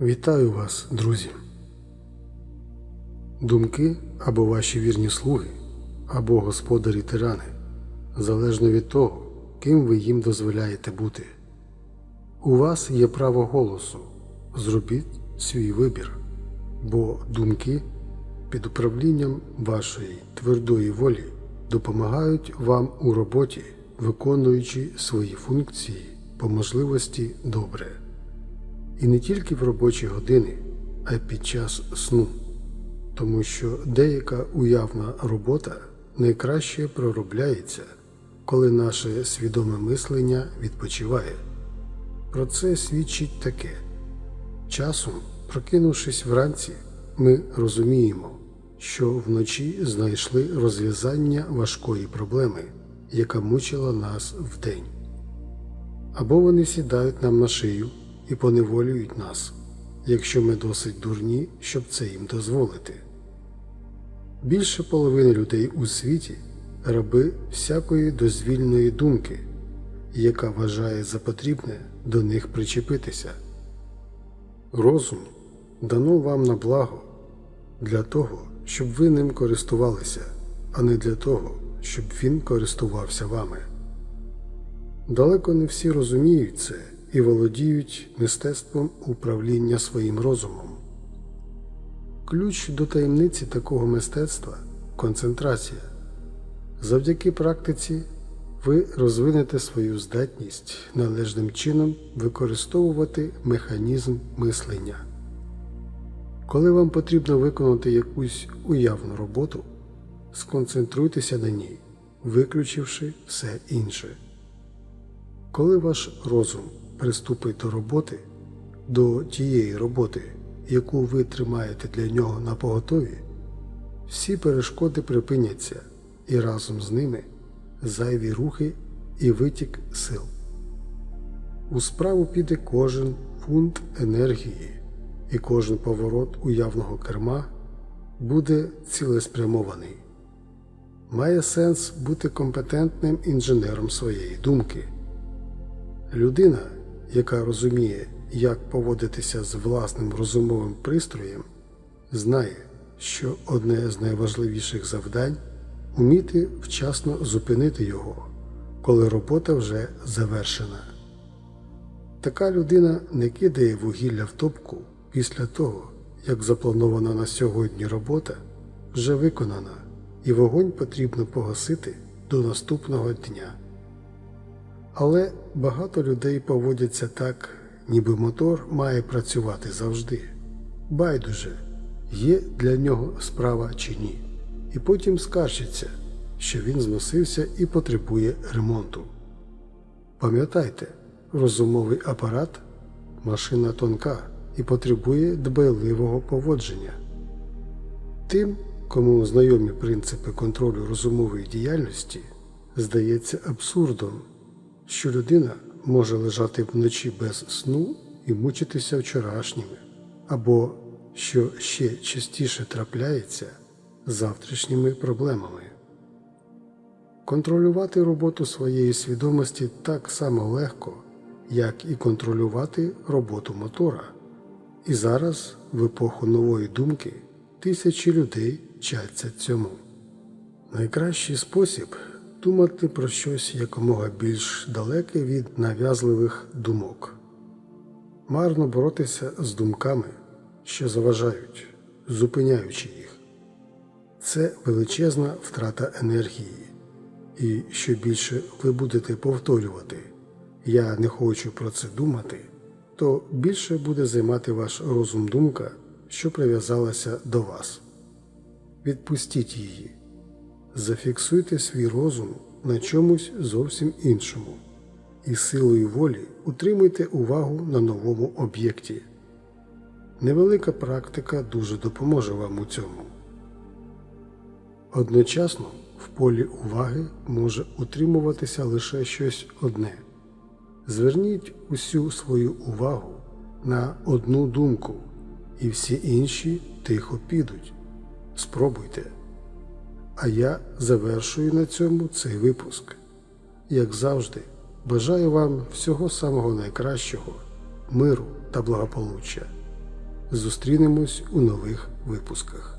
Вітаю вас, друзі. Думки або ваші вірні слуги, або господарі тирани, залежно від того, ким ви їм дозволяєте бути. У вас є право голосу. Зробіть свій вибір, бо думки під управлінням вашої твердої волі допомагають вам у роботі, виконуючи свої функції по можливості добре. І не тільки в робочі години, а й під час сну, тому що деяка уявна робота найкраще проробляється, коли наше свідоме мислення відпочиває. Про це свідчить таке. Часом, прокинувшись вранці, ми розуміємо, що вночі знайшли розв'язання важкої проблеми, яка мучила нас вдень. Або вони сідають нам на шию і поневолюють нас, якщо ми досить дурні, щоб це їм дозволити. Більше половини людей у світі раби всякої дозвільної думки, яка вважає за потрібне до них причепитися. Розум дано вам на благо для того, щоб ви ним користувалися, а не для того, щоб він користувався вами. Далеко не всі розуміють це і володіють мистецтвом управління своїм розумом. Ключ до таємниці такого мистецтва концентрація. Завдяки практиці ви розвинете свою здатність належним чином використовувати механізм мислення. Коли вам потрібно виконати якусь уявну роботу, сконцентруйтеся на ній, виключивши все інше. Коли ваш розум приступить до роботи, до тієї роботи, яку ви тримаєте для нього на поготові, всі перешкоди припиняться і разом з ними зайві рухи і витік сил. У справу піде кожен фунт енергії, і кожен поворот уявного керма буде цілеспрямований. Має сенс бути компетентним інженером своєї думки. Людина, яка розуміє, як поводитися з власним розумовим пристроєм, знає, що одне з найважливіших завдань уміти вчасно зупинити його, коли робота вже завершена. Така людина не кидає вугілля в топку після того, як запланована на сьогодні робота вже виконана, і вогонь потрібно погасити до наступного дня. Але багато людей поводяться так, ніби мотор має працювати завжди. Байдуже, є для нього справа чи ні, і потім скаржиться, що він зносився і потребує ремонту. Пам'ятайте, розумовий апарат машина тонка і потребує дбайливого поводження. Тим, кому знайомі принципи контролю розумової діяльності, здається абсурдом що людина може лежати вночі без сну і мучитися вчорашніми, або, що ще частіше трапляється, завтрашніми проблемами. Контролювати роботу своєї свідомості так само легко, як і контролювати роботу мотора. І зараз, в епоху нової думки, тисячі людей вчаться цьому. Найкращий спосіб думати про щось якомога більш далеке від нав'язливих думок, марно боротися з думками, що заважають, зупиняючи їх. Це величезна втрата енергії, і що більше ви будете повторювати Я не хочу про це думати, то більше буде займати ваш розум думка, що прив'язалася до вас. Відпустіть її. Зафіксуйте свій розум на чомусь зовсім іншому і силою волі утримуйте увагу на новому об'єкті. Невелика практика дуже допоможе вам у цьому. Одночасно в полі уваги може утримуватися лише щось одне. Зверніть усю свою увагу на одну думку, і всі інші тихо підуть. Спробуйте. А я завершую на цьому цей випуск. Як завжди, бажаю вам всього самого найкращого, миру та благополуччя. Зустрінемось у нових випусках.